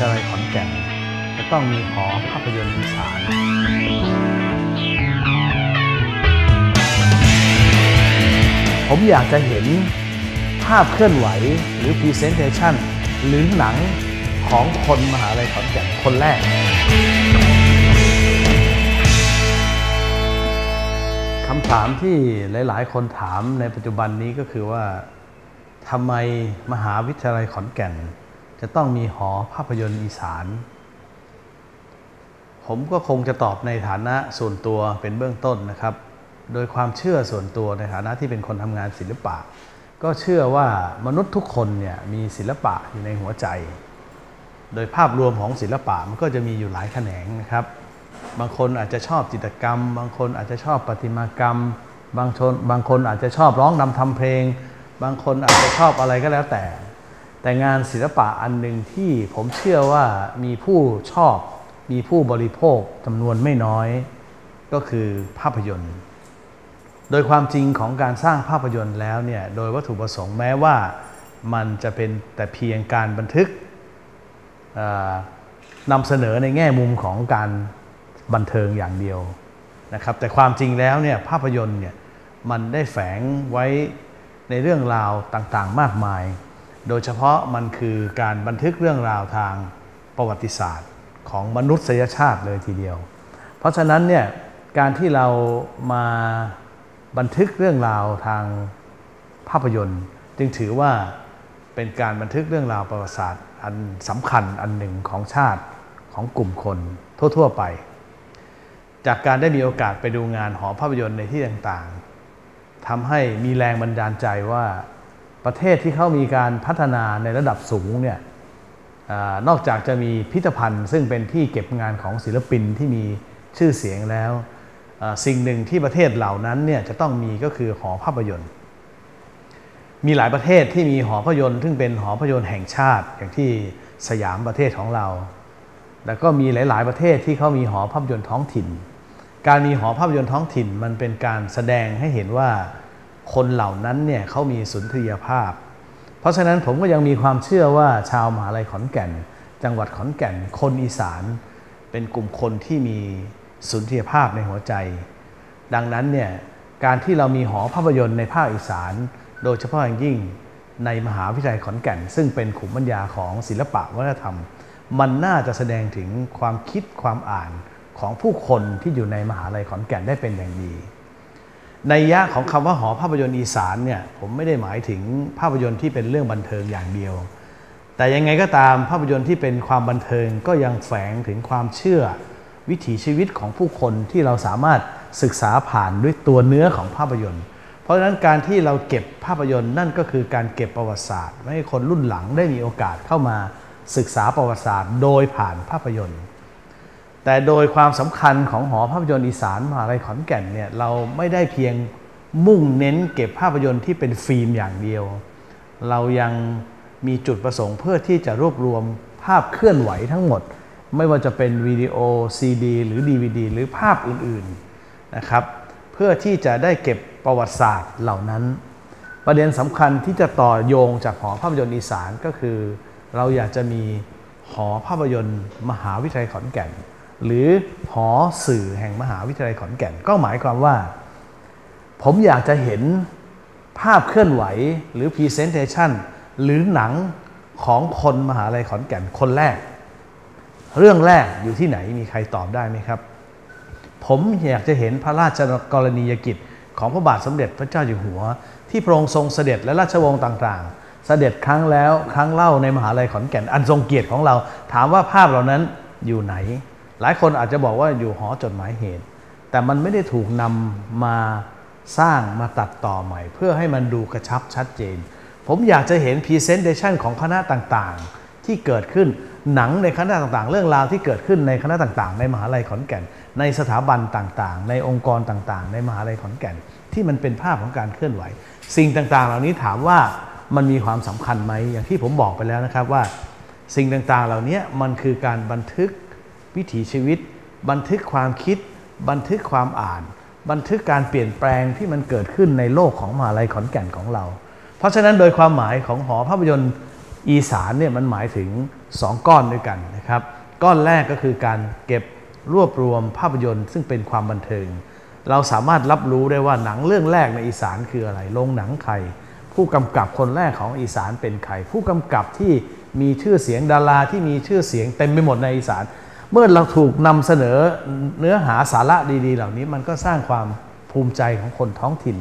ทยาลัยขอนแก่นจะต้องมีหอภาพยนตร์อีสานผมอยากจะเห็นภาพเคลื่อนไหวหรือ Presentation หรือหนังของคนมหาลัยขอนแก่นคนแรก คำถามที่หลาย ๆ คนถามในปัจจุบันนี้ก็คือว่าทำไมมหาวิทยาลัยขอนแก่น จะต้องมีหอภาพยนตร์อีสาน ผมก็คงจะตอบในฐานะส่วนตัวเป็นเบื้องต้นนะครับ โดยความเชื่อส่วนตัวในฐานะที่เป็นคนทำงานศิลปะ ก็เชื่อว่ามนุษย์ทุกคนเนี่ยมีศิลปะอยู่ในหัวใจ โดยภาพรวมของศิลปะมันก็จะมีอยู่หลายแขนงนะครับ บางคนอาจจะชอบจิตรกรรม บางคนอาจจะชอบประติมากรรม บางชนบางคนอาจจะชอบร้องนำทำเพลง บางคนอาจจะชอบอะไรก็แล้วแต่ แต่งานศิลปะอันหนึ่งที่ผมเชื่อว่ามีผู้ชอบ มีผู้บริโภคจำนวนไม่น้อย ก็คือภาพยนตร์ โดยความจริงของการสร้างภาพยนตร์แล้วเนี่ยโดยวัตถุประสงค์แม้ว่ามันจะเป็นแต่เพียงการบันทึกนำเสนอในแง่มุมของการบันเทิงอย่างเดียวนะครับแต่ความจริงแล้วเนี่ยภาพยนตร์เนี่ยมันได้แฝงไว้ในเรื่องราวต่างๆ มากมาย โดยเฉพาะมันคือการบันทึกเรื่องราวทางประวัติศาสตร์ของมนุษยชาติเลยทีเดียว เพราะฉะนั้นเนี่ยการที่เรามาบันทึกเรื่องราวทางภาพยนตร์ จึงถือว่าเป็นการบันทึกเรื่องราวประวัติศาสตร์อันสำคัญอันหนึ่งของชาติของกลุ่มคนทั่ว ๆ ไป จากการได้มีโอกาสไปดูงานหอภาพยนตร์ในที่ต่างๆทำให้มีแรงบันดาลใจว่า ประเทศที่เขามีการพัฒนาในระดับสูงเนี่ยอนอกจากจะมีพิพิธภัณฑ์ ซึ่งเป็นที่เก็บงานของศิลปินที่มีชื่อเสียงแล้ว สิ่งหนึ่งที่ประเทศเหล่านั้นเนี่ยจะต้องมีก็คือหอภาพยนตร์ มีหลายประเทศที่มีหอภาพยนตร์ซึ่งเป็นหอภาพยนตร์แห่งชาติอย่างที่สยามประเทศของเรา แล้วก็มีหลาย ๆ ประเทศที่เขามีหอภาพยนตร์ท้องถิ่น การมีหอภาพยนตร์ท้องถิ่นมันเป็นการแสดงให้เห็นว่า คนเหล่านั้นเนี่ยเขามีสุนทรียภาพ เพราะฉะนั้นผมก็ยังมีความเชื่อว่าชาวมหาลัยขอนแก่น จังหวัดขอนแก่น คนอีสาน เป็นกลุ่มคนที่มีสุนทรียภาพในหัวใจ ดังนั้นเนี่ยการที่เรามีหอภาพยนตร์ในภาคอีสาน โดยเฉพาะอย่างยิ่งในมหาวิทยาลัยขอนแก่น ซึ่งเป็นขุมบรรยาของศิลปะวัฒนธรรม มันน่าจะแสดงถึงความคิดความอ่านของผู้คนที่อยู่ในมหาลัยขอนแก่นได้เป็นอย่างดี ในยะของคำว่าหอภาพยนตร์อีสานเนี่ยผมไม่ได้หมายถึงภาพยนตร์ที่เป็นเรื่องบันเทิงอย่างเดียว แต่ยังไงก็ตามภาพยนตร์ที่เป็นความบันเทิงก็ยังแฝงถึงความเชื่อ วิถีชีวิตของผู้คนที่เราสามารถศึกษาผ่านด้วยตัวเนื้อของภาพยนตร์ เพราะฉะนั้นการที่เราเก็บภาพยนตร์นั่นก็คือการเก็บประวัติศาสตร์ ให้คนรุ่นหลังได้มีโอกาสเข้ามาศึกษาประวัติศาสตร์ โดยผ่านภาพยนตร์ แต่โดยความสำคัญของหอภาพยนตร์อีสานมหาลัยขอนแก่นเนี่ยเราไม่ได้เพียงมุ่งเน้นเก็บภาพยนตร์ที่เป็นฟิล์มอย่างเดียว เรายังมีจุดประสงค์เพื่อที่จะรวบรวมภาพเคลื่อนไหวทั้งหมด ไม่ว่าจะเป็นวิดีโอซีดีหรือ DVD หรือภาพอื่นๆนะครับ เพื่อที่จะได้เก็บประวัติศาสตร์เหล่านั้น ประเด็นสำคัญที่จะต่อโยงจากหอภาพยนตร์อีสานก็คือ เราอยากจะมีหอภาพยนตร์ มหาวิทยาลัยขอนแก่น หรือหอสื่อแห่งมหาวิทยาลัยขอนแก่น ก็หมายความว่า ผมอยากจะเห็นภาพเคลื่อนไหวหรือ Presentation หรือหนังของคนมหาลัยขอนแก่นคนแรก เรื่องแรกอยู่ที่ไหนมีใครตอบได้ไหมครับ ผมอยากจะเห็นพระราชกรณียกิจของพระบาทสมเด็จพระเจ้าอยู่หัว ที่พระองค์ทรงเสด็จและราชวงศ์ต่างๆ เสด็จครั้งแล้วครั้งเล่าในมหาลัยขอนแก่นอันทรงเกียรติของเรา ถามว่าภาพเหล่านั้นอยู่ไหน หลายคนอาจจะบอกว่าอยู่หอจดหมายเหตุ แต่มันไม่ได้ถูกนำมาสร้างมาตัดต่อใหม่ เพื่อให้มันดูกระชับชัดเจน ผมอยากจะเห็นพรีเซนเ t ชันของคณะต่างๆ ที่เกิดขึ้นหนังในคณะต่างๆ เรื่องราวที่เกิดขึ้นในคณะต่างๆ ในมหาลัยขอนแก่น ในสถาบันต่างๆ ในองค์กรต่างๆ ในมหาลัยขอนแก่น ที่มันเป็นภาพของการเคลื่อนไหว สิ่งต่างๆ เหล่านี้ถามว่ามันมีความสำคัญไหมอย่างที่ผมบอกไปแล้วนะครับว่า สิ่งต่างๆ เหล่านี้มันคือการบันทึก วิถีชีวิต บันทึกความคิด บันทึกความอ่าน บันทึกการเปลี่ยนแปลงที่มันเกิดขึ้นในโลกของมหาลัยขอนแก่นของเรา เพราะฉะนั้นโดยความหมายของหอภาพยนตร์อีสานเนี่ยมันหมายถึง 2 ก้อนด้วยกันนะครับก้อนแรกก็คือการเก็บรวบรวมภาพยนตร์ ซึ่งเป็นความบันเทิง เราสามารถรับรู้ได้ว่าหนังเรื่องแรกในอีสานคืออะไรโรงหนังใคร ผู้กำกับคนแรกของอีสานเป็นใคร ผู้กำกับที่มีชื่อเสียงดาราที่มีชื่อเสียงเต็มไปหมดในอีสาน เมื่อเราถูกนำเสนอเนื้อหาสาระดี ๆ เหล่านี้มันก็สร้างความภูมิใจของคนท้องถิ่น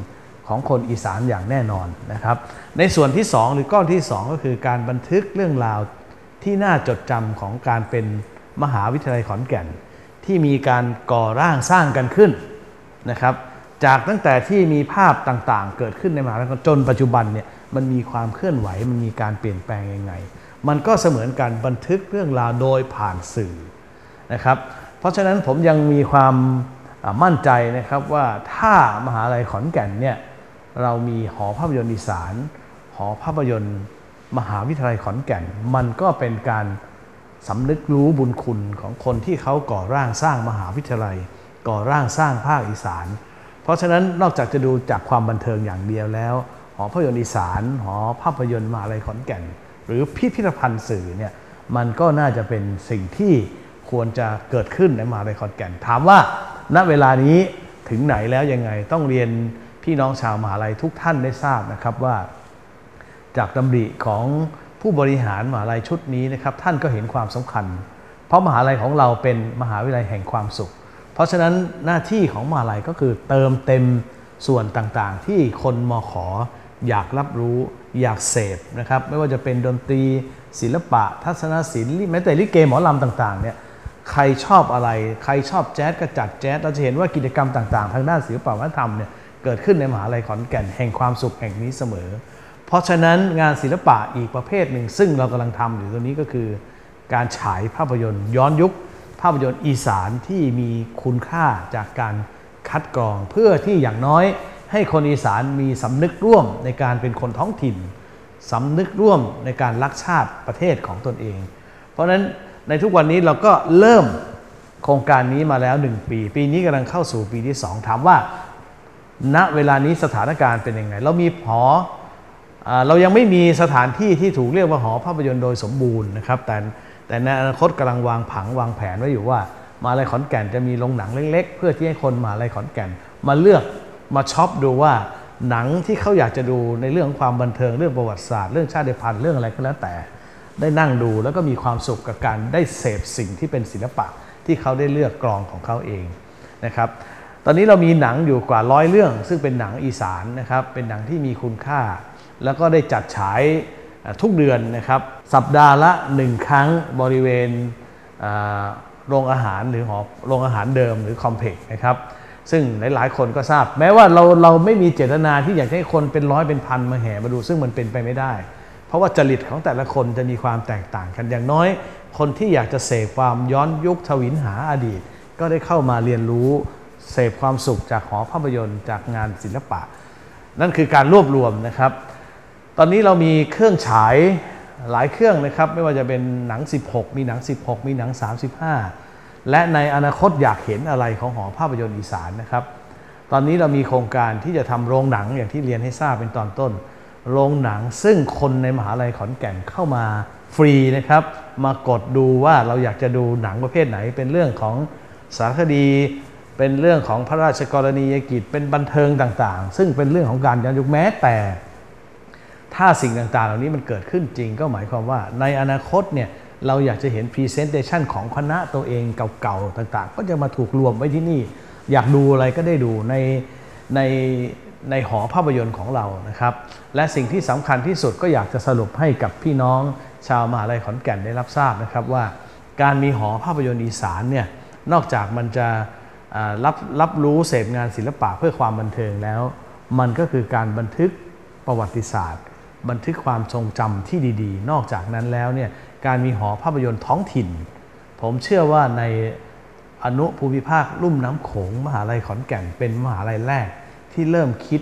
ของคนอีสานอย่างแน่นอนนะครับ ในส่วนที่ 2 หรือก้อนที่ 2 ก็คือการบันทึกเรื่องราวที่น่าจดจำของการเป็นมหาวิทยาลัยขอนแก่น ที่มีการก่อร่างสร้างกันขึ้นนะครับ จากตั้งแต่ที่มีภาพต่างๆ เกิดขึ้นในมหาวิทยาลัยจนปัจจุบันเนี่ยมันมีความเคลื่อนไหวมันมีการเปลี่ยนแปลงยังไง มันก็เสมือนการบันทึกเรื่องราวโดยผ่านสื่อ นะครับ เพราะฉะนั้นผมยังมีความมั่นใจนะครับว่าถ้ามหาลัยขอนแก่นเนี่ยเรามีหอภาพยนตร์อีสาน หอภาพยนตร์ มหาวิทยาลัยขอนแก่น มันก็เป็นการสำนึกรู้บุญคุณของคนที่เขาก่อร่างสร้างมหาวิทยาลัย ก่อร่างสร้างภาคอีสาน เพราะฉะนั้นนอกจากจะดูจากความบันเทิงอย่างเดียวแล้ว หอภาพยนตร์อีสาน หอภาพยนตร์มหาลัยขอนแก่น หรือพิพิธภัณฑ์สื่อเนี่ยมันก็น่าจะเป็นสิ่งที่ ควรจะเกิดขึ้นในมหาวิทยาลัยขอนแก่น ถามว่าณเวลานี้ถึงไหนแล้วยังไงต้องเรียนพี่น้องชาวมหาลัยทุกท่านได้ทราบนะครับว่า จากดำริของผู้บริหารมหาลัยชุดนี้นะครับท่านก็เห็นความสำคัญ เพราะมหาลัยของเราเป็นมหาวิทยาลัยแห่งความสุข เพราะฉะนั้นหน้าที่ของมหาลัยก็คือเติมเต็มส่วนต่างๆ ที่คนมขออยากรับรู้อยากเสพนะครับไม่ว่าจะเป็นดนตรีศิลปะ ทัศนศิลป์แม้แต่ลิเกหมอลำต่างๆเนี่ย ใครชอบอะไร ใครชอบแจ๊สก็จัดแจ๊สเราจะเห็นว่ากิจกรรมต่างๆ ทางด้านศิลปวัฒนธรรมเนี่ยเกิดขึ้นในมหาลัยขอนแก่นแห่งความสุขแห่งนี้เสมอ เพราะฉะนั้นงานศิลปะอีกประเภทหนึ่ง ซึ่งเรากำลังทำอยู่ตรงนี้ก็คือ การฉายภาพยนตร์ ย้อนยุค ภาพยนตร์อีสานที่มีคุณค่าจากการคัดกรอง เพื่อที่อย่างน้อย ให้คนอีสานมีสำนึกร่วมในการเป็นคนท้องถิ่นสำนึกร่วมในการรักชาติประเทศของตนเอง เพราะฉะนั้น ในทุกวันนี้เราก็เริ่มโครงการนี้มาแล้ว 1 ปี ปีนี้กำลังเข้าสู่ปีที่ 2 ถามว่า ณเวลานี้สถานการณ์เป็นยังไง เรามีหอเรายังไม่มีสถานที่ที่ถูกเรียกว่าหอภาพยนตร์โดยสมบูรณ์นะครับ แต่แต่ในอนาคตกำลังวางผังวางแผนไว้อยู่ว่า มาลัยขอนแก่นจะมีโรงหนังเล็ก ๆ เพื่อที่ให้คนมาลัยขอนแก่น มาเลือกมาช็อปดูว่าหนังที่เขาอยากจะดูในเรื่องความบันเทิงเรื่องประวัติศาสตร์เรื่องชาติพันธุ์เรื่องอะไรก็แล้วแต่ ได้นั่งดูแล้วก็มีความสุขกับการได้เสพสิ่งที่เป็นศิลปะที่เขาได้เลือกกรองของเขาเองนะครับตอนนี้เรามีหนังอยู่กว่าร้อยเรื่อง ซึ่งเป็นหนังอีสานนะครับเป็นหนังที่มีคุณค่า แล้วก็ได้จัดฉายทุกเดือนนะครับ สัปดาห์ละหนึ่งครั้งบริเวณโรงอาหารหรือหอโรงอาหารเดิมหรือคอมเพล็กซ์นะครับซึ่งหลาย ๆ คนก็ทราบ แม้ว่าเราเราไม่มีเจตนาที่อยากให้คนเป็นร้อยเป็นพันมาแห่มาดู ซึ่งมันเป็นไปไม่ได้ เพราะว่าจริตของแต่ละคนจะมีความแตกต่างกันอย่างน้อย คนที่อยากจะเสพความย้อนยุคทวินหาอดีต ก็ได้เข้ามาเรียนรู้เสพความสุขจากหอภาพยนตร์จากงานศิลปะ นั่นคือการรวบรวมนะครับ ตอนนี้เรามีเครื่องฉายหลายเครื่องนะครับ ไม่ว่าจะเป็นหนัง 16 มีหนัง 16 มีหนัง 35 และในอนาคตอยากเห็นอะไรของหอภาพยนตร์อีสานนะครับ ตอนนี้เรามีโครงการที่จะทำโรงหนังอย่างที่เรียนให้ทราบเป็นตอนต้น โรงหนังซึ่งคนในมหาลัยขอนแก่นเข้ามาฟรีนะครับ มากดดูว่าเราอยากจะดูหนังประเภทไหน เป็นเรื่องของสารคดี เป็นเรื่องของพระราชกรณียกิจเป็นบันเทิงต่างๆ ซึ่งเป็นเรื่องของการย้อนยุคแม้แต่ ถ้าสิ่งต่างๆ เหล่านี้มันเกิดขึ้นจริงก็หมายความว่า ในอนาคตเนี่ยเราอยากจะเห็นพรีเซนเตชันของคณะตัวเองเก่าๆ ต่างๆ ก็จะมาถูกรวมไว้ที่นี่ อยากดูอะไรก็ได้ดูในใน ในหอภาพยนตร์ของเรานะครับ และสิ่งที่สำคัญที่สุดก็อยากจะสรุปให้กับพี่น้องชาวมหาลัยขอนแก่นได้รับทราบนะครับว่า การมีหอภาพยนตร์อีสานเนี่ยนอกจากมันจะรับรับรู้เสพงานศิลปะเพื่อความบันเทิงแล้ว มันก็คือการบันทึกประวัติศาสตร์ บันทึกความทรงจำที่ดีๆ นอกจากนั้นแล้วเนี่ยการมีหอภาพยนตร์ท้องถิ่น ผมเชื่อว่าในอนุภูมิภาคลุ่มน้ำโขงมหาลัยขอนแก่นเป็นมหาลัยแรก ที่เริ่มคิด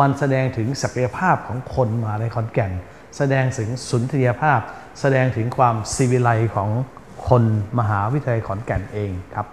มันแสดงถึงศักยภาพของคนมาในขอนแก่น แสดงถึงสุนทรียภาพ แสดงถึงความซีวิไลของคนมหาวิทยาลัยขอนแก่นเองครับ